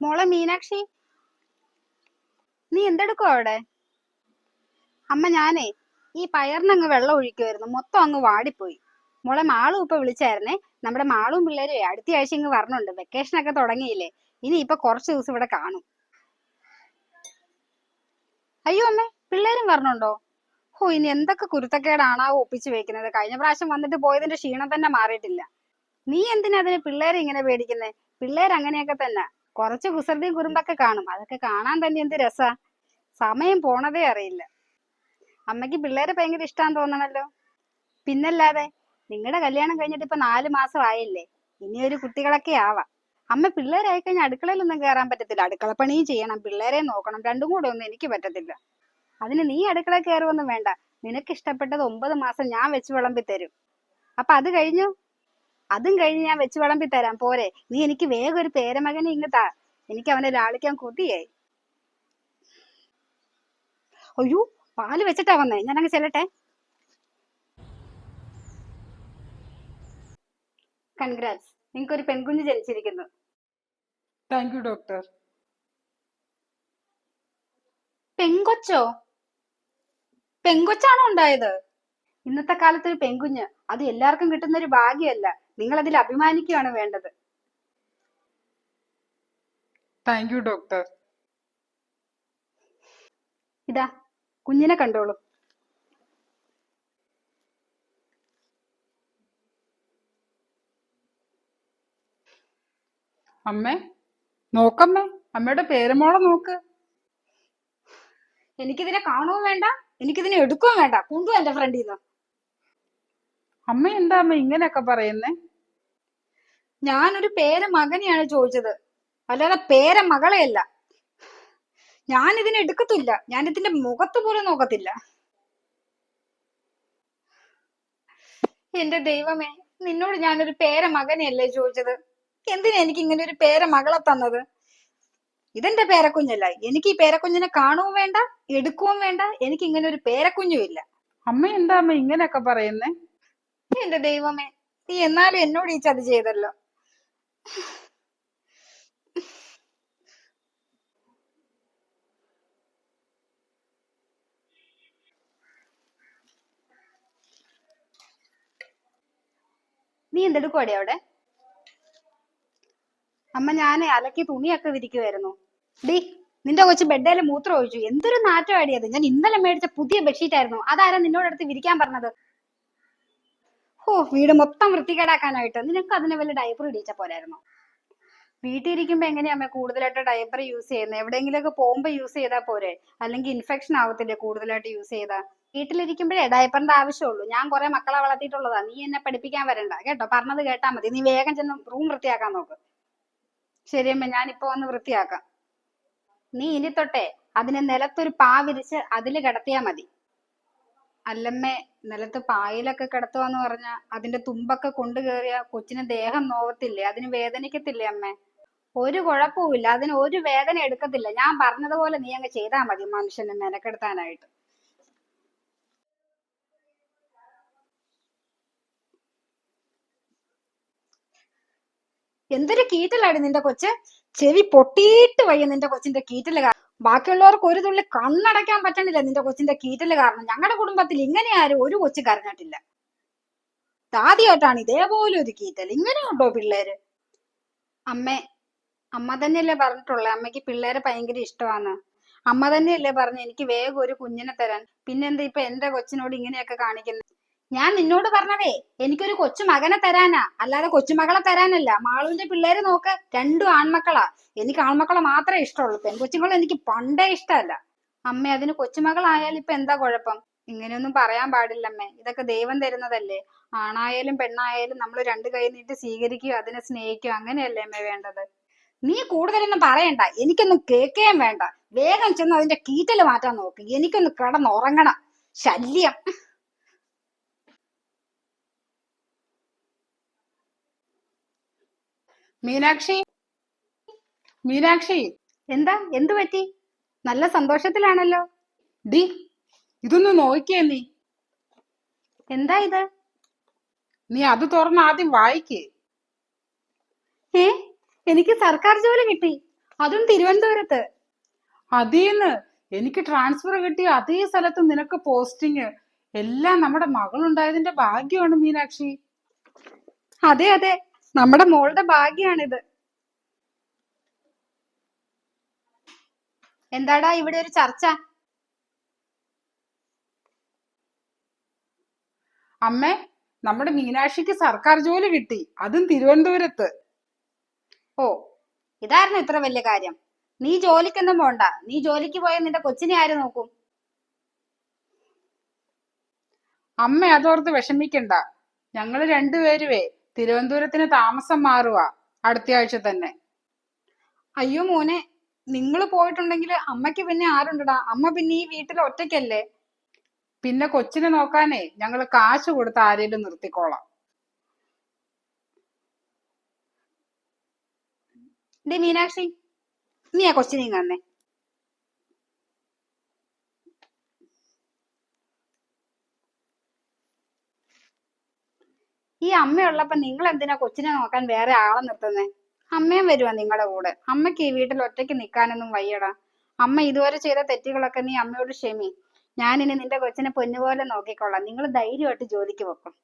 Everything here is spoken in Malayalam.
മോളെ മീനാക്ഷി. നീ എന്തെടുക്കോ അവിടെ? അമ്മ ഞാനേ ഈ പയറിനങ്ങ് വെള്ളം ഒഴിക്കുമായിരുന്നു മൊത്തം അങ്ങ് വാടിപ്പോയി. മോളെ മാളും ഇപ്പൊ വിളിച്ചായിരുന്നേ. നമ്മുടെ മാളും പിള്ളേരും അടുത്ത ആഴ്ച ഇങ്ങ് വരണുണ്ട്. വെക്കേഷൻ ഒക്കെ തുടങ്ങിയില്ലേ. ഇനി ഇപ്പൊ കുറച്ച് ദിവസം ഇവിടെ കാണും. അയ്യോ അമ്മേ പിള്ളേരും വരണുണ്ടോ? ഓ ഇനി എന്തൊക്കെ കുരുത്തക്കേടാണ് ആ ഒപ്പിച്ച് വെക്കുന്നത്? കഴിഞ്ഞ പ്രാവശ്യം വന്നിട്ട് പോയതിന്റെ ക്ഷീണം തന്നെ മാറിയിട്ടില്ല. നീ എന്തിനാ അതിന് പിള്ളേരെ ഇങ്ങനെ പേടിക്കുന്നേ? പിള്ളേർ അങ്ങനെയൊക്കെ തന്നെ. കുറച്ച് കുസൃതിയും കുറുമ്പൊക്കെ കാണും. അതൊക്കെ കാണാൻ തന്നെ എന്ത് രസാ. സമയം പോണതേ അറിയില്ല. അമ്മയ്ക്ക് പിള്ളേരെ ഭയങ്കര ഇഷ്ടാന്ന് തോന്നണല്ലോ. പിന്നല്ലാതെ നിങ്ങളുടെ കല്യാണം കഴിഞ്ഞിട്ട് ഇപ്പൊ നാലു മാസം ആയില്ലേ? ഇനി ഒരു കുട്ടികളൊക്കെ ആവാം. അമ്മ പിള്ളേരായി കഴിഞ്ഞാൽ അടുക്കളയിലൊന്നും കയറാൻ പറ്റത്തില്ല. അടുക്കള പണിയും ചെയ്യണം. പിള്ളേരെ നോക്കണം. രണ്ടും കൂടെ ഒന്നും എനിക്ക് പറ്റത്തില്ല. അതിന് നീ അടുക്കള കയറുമൊന്നും വേണ്ട. നിനക്ക് ഇഷ്ടപ്പെട്ടത് ഒമ്പത് മാസം ഞാൻ വെച്ച് വിളമ്പി തരും അപ്പൊ അത് കഴിഞ്ഞു? അതും കഴിഞ്ഞ് ഞാൻ വെച്ച് വിളമ്പി തരാം. പോരെ. നീ എനിക്ക് വേഗം ഒരു പേരമകനെ ഇങ്ങ് താ. എനിക്ക് അവനെ ലാളിക്കാൻ കൂട്ടിയായി അയ്യോ പാൽ വെച്ചിട്ടാ വന്നേ. ഞാൻ അങ്ങ് ചെല്ലട്ടെ. കൺഗ്രാറ്റ്സ് നിങ്ങൾക്ക് ഒരു പെൺകുഞ്ഞ് ജനിച്ചിരിക്കുന്നു. താങ്ക് യു ഡോക്ടർ പെങ്കൊച്ചോ? പെങ്കൊച്ചാണോ ഉണ്ടായത്? ഇന്നത്തെ കാലത്ത് ഒരു പെൺകുഞ്ഞ് അത് എല്ലാവർക്കും കിട്ടുന്ന ഒരു ഭാഗ്യമല്ല. നിങ്ങൾ അതിൽ അഭിമാനിക്കുകയാണ് വേണ്ടത്. താങ്ക് യു ഡോക്ടർ ഇതാ കുഞ്ഞിനെ കണ്ടോളൂ. അമ്മേ നോക്കമ്മേ അമ്മയുടെ പേരമോളെ നോക്ക്. എനിക്കിതിനെ കാണുകയും വേണ്ട എനിക്കിതിനെ എടുക്കുകയും വേണ്ട. കൊണ്ടു എന്റെ ഫ്രണ്ടിൽ നിന്ന് അമ്മ എന്താ അമ്മ ഇങ്ങനെയൊക്കെ പറയുന്നേ? ഞാനൊരു പേര മകനെയാണ് ചോദിച്ചത്. അല്ലാതെ പേര മകളെയല്ല ഞാൻ ഇതിനെ എടുക്കത്തില്ല. ഞാൻ ഇതിന്റെ മുഖത്ത് പോലും നോക്കത്തില്ല. എന്റെ ദൈവമേ നിന്നോട് ഞാനൊരു പേര മകനെയല്ലേ ചോദിച്ചത്? എന്തിനാ എനിക്ക് ഇങ്ങനെ ഒരു പേര മകളെ തന്നത്? ഇതെന്റെ പേരക്കുഞ്ഞല്ല. എനിക്ക് ഈ പേരക്കുഞ്ഞിനെ കാണുകയും വേണ്ട എടുക്കുകയും വേണ്ട. എനിക്ക് ഇങ്ങനെ ഒരു പേരക്കുഞ്ഞും ഇല്ല. അമ്മ എന്താ അമ്മ ഇങ്ങനെയൊക്കെ പറയുന്നേ? എന്റെ ദൈവമേ നീ എന്നാലും എന്നോട് ഈ ചതി ചെയ്തല്ലോ. നീ എന്തെടുക്കുവാടി അവിടെ? അമ്മ ഞാൻ അലക്കി തുണിയൊക്കെ വിരിക്കുമായിരുന്നു ഡി നിന്റെ കൊച്ചു ബെഡേൽ മൂത്രം ഒഴിച്ചു. എന്തൊരു നാറ്റം അടിയത് ഞാൻ ഇന്നലെ മേടിച്ച പുതിയ ബെഡ്ഷീറ്റ് ആയിരുന്നു അതാരാ നിന്നോട് അടുത്ത് വിരിക്കാൻ പറഞ്ഞത്? ഓ വീട് മൊത്തം വൃത്തികേടാക്കാനായിട്ട്. നിനക്ക് അതിന് വല്ല ഡയപ്പർ ഇടിച്ച പോലായിരുന്നോ വീട്ടിൽ ഇരിക്കുമ്പോ എങ്ങനെയാ അമ്മ കൂടുതലായിട്ട് ഡയപ്പർ യൂസ് ചെയ്യുന്നത് എവിടെയെങ്കിലുമൊക്കെ പോകുമ്പോ യൂസ് ചെയ്താ പോരെ? അല്ലെങ്കിൽ ഇൻഫെക്ഷൻ ആവത്തില്ലേ കൂടുതലായിട്ട് യൂസ് ചെയ്താ? വീട്ടിലിരിക്കുമ്പോഴേ ഡയപ്പറിന്റെ ആവശ്യമുള്ളൂ. ഞാൻ കുറെ മക്കളെ വളർത്തിയിട്ടുള്ളതാ. നീ എന്നെ പഠിപ്പിക്കാൻ വരണ്ട. കേട്ടോ പറഞ്ഞത് കേട്ടാ മതി. നീ വേഗം ചെന്ന് റൂം വൃത്തിയാക്കാൻ നോക്ക്. ശരിയമ്മ ഇപ്പൊ വന്ന് വൃത്തിയാക്കാം. നീ ഇനി തൊട്ടേ അതിനെ നിലത്തൊരു പാ വിരിച്ച് അതിൽ കിടത്തിയാ മതി. അല്ലമ്മേ നിലത്ത് പായലൊക്കെ കിടത്തുവാന്ന് പറഞ്ഞാ അതിന്റെ തുമ്പൊക്കെ കൊണ്ടു കയറിയ കൊച്ചിന് ദേഹം നോവത്തില്ലേ? അതിന് വേദനിക്കത്തില്ലേ അമ്മേ? ഒരു കുഴപ്പവുമില്ല. അതിന് ഒരു വേദന എടുക്കത്തില്ല. ഞാൻ പറഞ്ഞതുപോലെ നീ അങ്ങ് ചെയ്താ മതി മനുഷ്യനെ മെനക്കെടുത്താനായിട്ട്. എന്തൊരു കീറ്റലാണ് നിന്റെ കൊച്ച്? ചെവി പൊട്ടിയിട്ട് വയ്യ നിന്റെ കൊച്ചിന്റെ കീറ്റൽ ബാക്കിയുള്ളവർക്ക് ഒരു തുള്ളി കണ്ണടയ്ക്കാൻ പറ്റണില്ല നിന്റെ കൊച്ചിന്റെ കീറ്റൽ കാരണം. ഞങ്ങളുടെ കുടുംബത്തിൽ ഇങ്ങനെ ആരും ഒരു കൊച്ചു കരഞ്ഞിട്ടില്ല. ആദ്യമായിട്ടാണ് ഇതേപോലെ ഒരു കീറ്റൽ ഇങ്ങനെയുണ്ടോ പിള്ളേര്? അമ്മേ അമ്മ തന്നെയല്ലേ പറഞ്ഞിട്ടുള്ളത് അമ്മയ്ക്ക് പിള്ളേരെ ഭയങ്കര ഇഷ്ടമാണ്. അമ്മ തന്നെയല്ലേ പറഞ്ഞു എനിക്ക് വേഗം ഒരു കുഞ്ഞിനെ തരാൻ. പിന്നെന്താ ഇപ്പൊ എന്റെ കൊച്ചിനോട് ഇങ്ങനെയൊക്കെ കാണിക്കുന്നത് ഞാൻ നിന്നോട് പറഞ്ഞതേ എനിക്കൊരു കൊച്ചു മകനെ തരാനാ. അല്ലാതെ കൊച്ചുമകളെ തരാനല്ല. മാളുവിന്റെ പിള്ളേര് നോക്ക് രണ്ടും ആൺമക്കളാ. എനിക്ക് ആൺമക്കളെ മാത്രമേ ഇഷ്ടമുള്ളൂ. പെൺകൊച്ചുങ്ങളെ എനിക്ക് പണ്ടേ ഇഷ്ടമല്ല. അമ്മ അതിന് കൊച്ചുമകളായാലും ഇപ്പൊ എന്താ കുഴപ്പം? ഇങ്ങനെയൊന്നും പറയാൻ പാടില്ലമ്മേ. ഇതൊക്കെ ദൈവം തരുന്നതല്ലേ. ആണായാലും പെണ്ണായാലും നമ്മൾ രണ്ട് കൈ നീട്ടി സ്വീകരിക്കുകയോ അതിനെ സ്നേഹിക്കുകയോ അങ്ങനെയല്ലേ അമ്മേ വേണ്ടത്? നീ കൂടുതലൊന്നും പറയണ്ട. എനിക്കൊന്നും കേൾക്കുകയും വേണ്ട. വേഗം ചെന്ന് അതിന്റെ കീറ്റൽ മാറ്റാൻ നോക്ക്. എനിക്കൊന്ന് കിടന്നുറങ്ങണം. ശല്യം. മീനാക്ഷി? മീനാക്ഷി എന്താ? എന്തു പറ്റി? നല്ല സന്തോഷത്തിലാണല്ലോ. ഡി ഇതൊന്ന് നോക്കിയേ നീ. എന്താ ഇത്? നീ അത് തുറന്ന് ആദ്യം വായിക്കേ. ഏ എനിക്ക് സർക്കാർ ജോലി കിട്ടി. അതും തിരുവനന്തപുരത്ത്. അതീന്ന് എനിക്ക് ട്രാൻസ്ഫർ കിട്ടി അതേ സ്ഥലത്ത് നിനക്ക് പോസ്റ്റിങ്. എല്ലാം നമ്മുടെ മകളുണ്ടായതിന്റെ ഭാഗ്യമാണ് മീനാക്ഷി. അതെ അതെ. നമ്മുടെ മോളുടെ ഭാഗ്യാണിത്. എന്താടാ ഇവിടെ ഒരു ചർച്ച? അമ്മേ നമ്മുടെ മീനാക്ഷിക്ക് സർക്കാർ ജോലി കിട്ടി. അതും തിരുവനന്തപുരത്ത്. ഓ ഇതായിരുന്നു ഇത്ര വലിയ കാര്യം. നീ ജോലിക്കൊന്നും പോണ്ട. നീ ജോലിക്ക് പോയ നിന്റെ കൊച്ചിനെ ആര് നോക്കും? അമ്മ അതോർത്ത് വിഷമിക്കണ്ട. ഞങ്ങൾ രണ്ടുപേരുവേ. തിരുവനന്തപുരത്തിന് താമസം മാറുക അടുത്ത ആഴ്ച തന്നെ. അയ്യോ മോനെ നിങ്ങൾ പോയിട്ടുണ്ടെങ്കിൽ അമ്മയ്ക്ക് പിന്നെ ആരുണ്ടടാ? അമ്മ പിന്നെ ഈ വീട്ടിൽ ഒറ്റയ്ക്കല്ലേ? പിന്നെ കൊച്ചിനെ നോക്കാനേ ഞങ്ങൾ കാശ് കൊടുത്ത് ആരെങ്കിലും നിർത്തിക്കോളാം. ഡി മീനാക്ഷി നീ കൊച്ചിനെ ഇങ്ങ് ഈ അമ്മയുള്ളപ്പോ നിങ്ങൾ എന്തിനാ കൊച്ചിനെ നോക്കാൻ വേറെ ആളെ നിർത്തുന്നേ? അമ്മയും വരുവാ നിങ്ങളുടെ കൂടെ. അമ്മയ്ക്ക് ഈ വീട്ടിൽ ഒറ്റയ്ക്ക് നിൽക്കാനൊന്നും വയ്യടാ. അമ്മ ഇതുവരെ ചെയ്ത തെറ്റുകളൊക്കെ നീ അമ്മയോട് ക്ഷമി. ഞാൻ ഇനി നിന്റെ കൊച്ചിനെ പൊന്നുപോലെ നോക്കിക്കൊള്ളാം. നിങ്ങൾ ധൈര്യമായിട്ട് ജോലിക്ക് വെക്കും